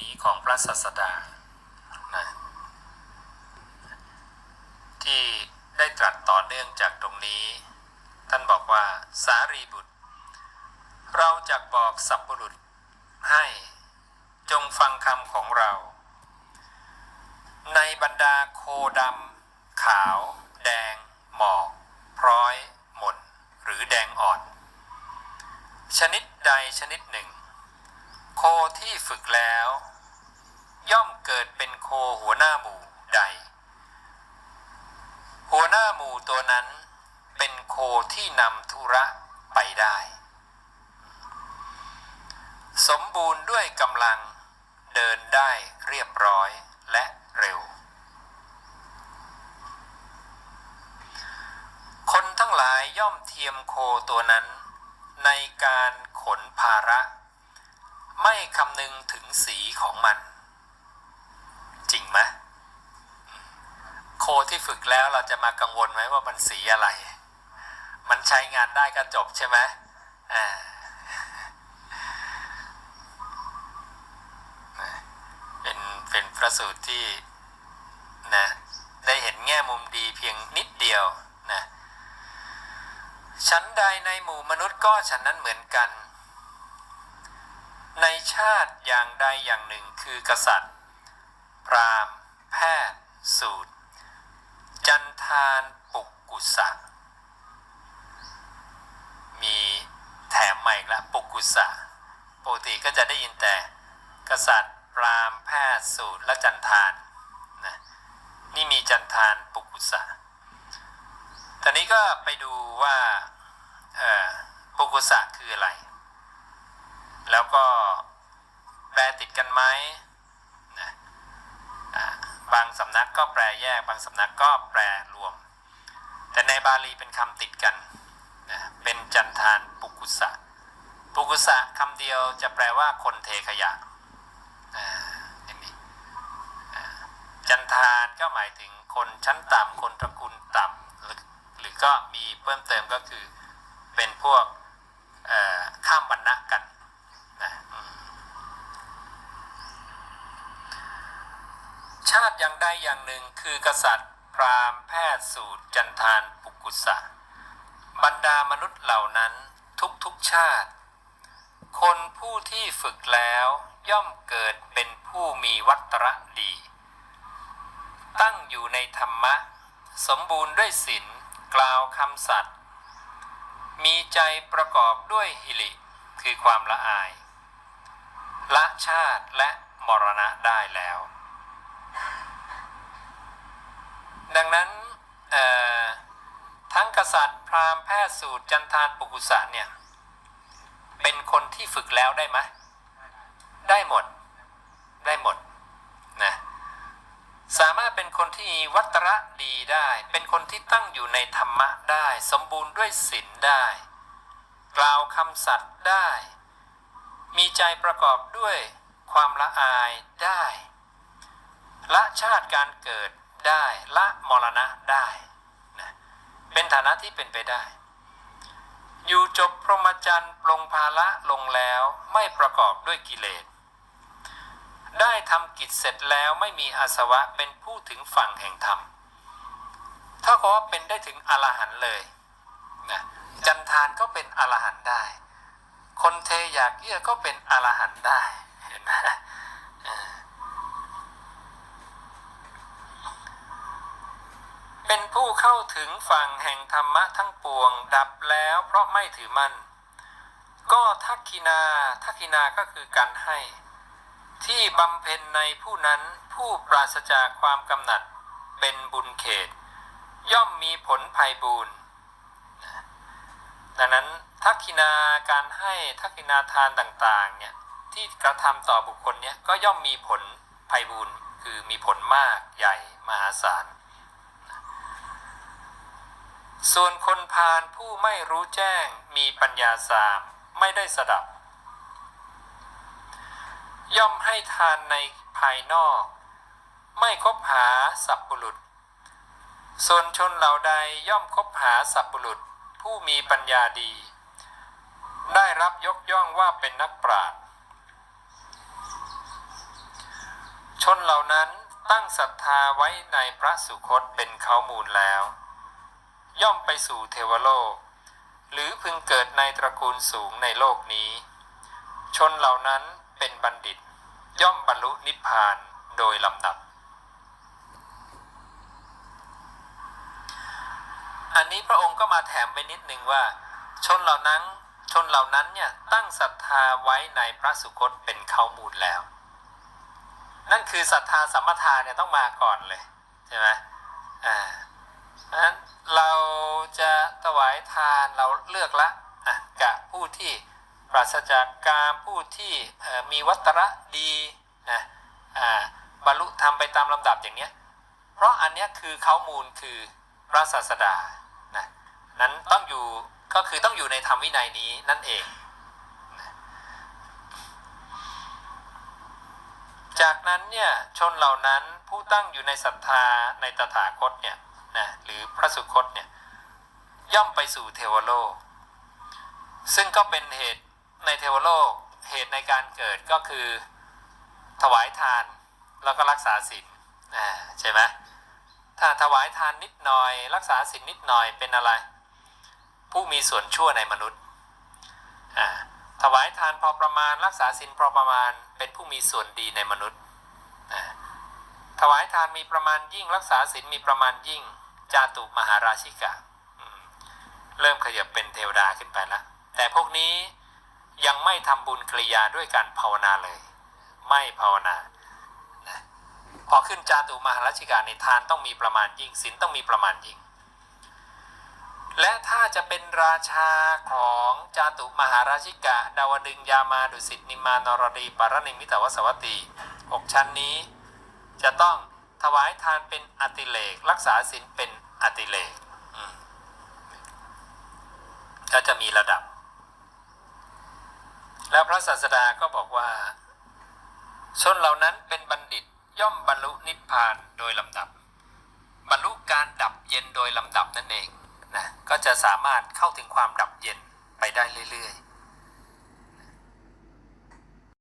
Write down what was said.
นี้ของพระศาสดานะที่ได้ตรัสต่อเนื่องจากตรงนี้ ท่านบอกว่าสารีบุตร เราจะบอกสัพบุรุษให้จงฟังคำของเรา ในบรรดาโคดำขาว แดง หมอก พร้อย หม่น หรือแดงอ่อน ชนิดใดชนิดหนึ่ง โคที่ฝึกแล้ว ย่อมเกิดเป็นโคหัวหน้าหมู่ใด หัวหน้าหมู่ตัวนั้นเป็นโคที่นำธุระไปได้ สมบูรณ์ด้วยกำลังเดินได้เรียบร้อยและเร็ว คนทั้งหลายย่อมเทียมโคตัวนั้น ในการขนภาระ ไม่คำนึงถึงสีของมัน จริงไหมโคที่ฝึกแล้วเราจะมากังวลไหมว่ามันสีอะไร มันใช้งานได้ก็จบใช่ไหมอ่าเป็นเป็นพระสูตรที่นะได้เห็นแง่มุมดีเพียงนิดเดียวนะชั้นใดในหมู่มนุษย์ก็ฉันนั้นเหมือนกัน ในชาติอย่างใดอย่างหนึ่งคือกษัตริย์ พราหมณ์ แพทย์ สูตร จันทานปุกกุสะ มีแถมใหม่อีกล้วปุกกุสะปกติก็จะได้ยินแต่กษัตริย์ พราหมณ์ แพทย์ สูตร และจันทานนะนี่มีจันทานปุกกุสะตอนนี้ก็ไปดูว่าปุกุสะคืออะไร แล้วก็แปลติดกันไหม บางสำนักก็แปลแยก บางสำนักก็แปลรวม แต่ในบาลีเป็นคำติดกันนะเป็นจันทานปุกุสะปุกุสะคำเดียวจะแปลว่าคนเทขยะอ่าอย่างนี้อ่าจันทานก็หมายถึงคนชั้นต่ำคนตระกูลต่ำหรือหรือก็มีเพิ่มเติมก็คือเป็นพวกเอ่อข้ามวรรณะกันนะอืมชาติ อย่างใดอย่างหนึ่งคือกษัตริย์ พราหมณ์แพทย์สูตร จันทานปุกุสะบรรดามนุษย์เหล่านั้นทุกๆชาติ คนผู้ที่ฝึกแล้วย่อมเกิดเป็นผู้มีวัตระดี ตั้งอยู่ในธรรมะ สมบูรณ์ด้วยศีลกล่าวคำสัตย์มีใจประกอบด้วยหิริคือความละอาย ละชาติและมรณะได้แล้ว ดังนั้นทั้งกษัตริย์พราหมณ์แพทย์สูตรจันทานปุกุสะเนี่ยเป็นคนที่ฝึกแล้วได้ไหมได้หมดได้หมดนะสามารถเป็นคนที่วัตระดีได้ เป็นคนที่ตั้งอยู่ในธรรมะได้ สมบูรณ์ด้วยศีลได้ กล่าวคำสัตย์ได้ มีใจประกอบด้วยความละอายได้ ละชาติการเกิด ได้ละมรณะได้นะเป็นฐานะที่เป็นไปได้ อยู่จบพรหมจรรย์ปลงภาละลงแล้วไม่ประกอบด้วยกิเลสได้ทำกิจเสร็จแล้วไม่มีอาสวะเป็นผู้ถึงฝั่งแห่งธรรมถ้าเขาว่าเป็นได้ถึงอรหันต์เลยนะจันทานก็เป็นอรหันต์ได้ คนเทอยากเยื่อก็เป็นอรหันต์ได้เห็นไหมเออ เป็นผู้เข้าถึงฝั่งแห่งธรรมะทั้งปวง ดับแล้วเพราะไม่ถือมั่น ก็ทักขินาทักขินาก็คือการให้ ที่บำเพ็ญในผู้นั้นผู้ปราศจากความกำหนัดเป็นบุญเขต ย่อมมีผลภัยบูรณ์นดังนั้นทักขินาการให้ทักขินาทานต่างๆเนี่ยที่กระทำต่อบุคคลเนี่ยก็ย่อมมีผลภัยบูรณ์คือมีผลมากใหญ่มหาศาล ส่วนคนพาลผู้ไม่รู้แจ้งมีปัญญาสามไม่ได้สดับ ย่อมให้ทานในภายนอก ไม่คบหาสัพบุรุษ ส่วนชนเหล่าใดย่อมคบหาสัพบุรุษผู้มีปัญญาดี ได้รับยกย่องว่าเป็นนักปราชญ์ชนเหล่านั้นตั้งศรัทธาไว้ในพระสุคตเป็นเขามูลแล้ว ย่อมไปสู่เทวโลก หรือพึงเกิดในตระกูลสูงในโลกนี้ ชนเหล่านั้นเป็นบัณฑิต ย่อมบรรลุนิพพานโดยลำดับ อันนี้พระองค์ก็มาแถมไปนิดนึงว่า ชนเหล่านั้นชนเหล่านั้นเนี่ยตั้งศรัทธาไว้ในพระสุคตเป็นเขามูลแล้ว นั่นคือศรัทธาสัมมาทานเนี่ยต้องมาก่อนเลยใช่ไหมอ่าเพรา วายทานเราเลือกละอะกะผู้ที่ปราศจากกามผู้ที่มีวัตระดีนะบรรลุธรรมไปตามลำดับอย่างเนี้ยเพราะอันเนี้ยคือเขามูลคือพระศาสดานะนั้นต้องอยู่ก็คือต้องอยู่ในธรรมวินัยนี้นั่นเองจากนั้นเนี่ยชนเหล่านั้นผู้ตั้งอยู่ในศรัทธาในตถาคตเนี่ยนะหรือพระสุคตเนี่ย ย่อมไปสู่เทวโลก ซึ่งก็เป็นเหตุในเทวโลกเหตุในการเกิดก็คือถวายทานแล้วก็รักษาศีลใช่ไหมถ้าถวายทานนิดหน่อย รักษาศีลนิดหน่อยเป็นอะไร ผู้มีส่วนชั่วในมนุษย์ถวายทานพอประมาณ รักษาศีลพอประมาณเป็นผู้มีส่วนดีในมนุษย์ถวายทานมีประมาณยิ่ง รักษาศีลมีประมาณยิ่งจาตุมหาราชิกะ เริ่มขยับเป็นเทวดาขึ้นไปแล้วแต่พวกนี้ยังไม่ทำบุญกริยาด้วยการภาวนาเลย ไม่ภาวนานะพอขึ้นจาตุมหาราชิกาในทานต้องมีประมาณยิ่งศีลต้องมีประมาณยิ่ง และถ้าจะเป็นราชาของจาตุมหาราชิกะ ดาวดึงยามาดุสิตนิมานรดีปารณิมิตวสวัตตีหกชั้นนี้ จะต้องถวายทานเป็นอติเลก รักษาศีลเป็นอติเลก ก็จะมีระดับ แล้วพระศาสดาก็บอกว่าชนเหล่านั้นเป็นบัณฑิตย่อมบรรลุนิพพานโดยลำดับ บรรลุการดับเย็นโดยลำดับนั่นเองนะก็จะสามารถเข้าถึงความดับเย็นไปได้เรื่อยๆ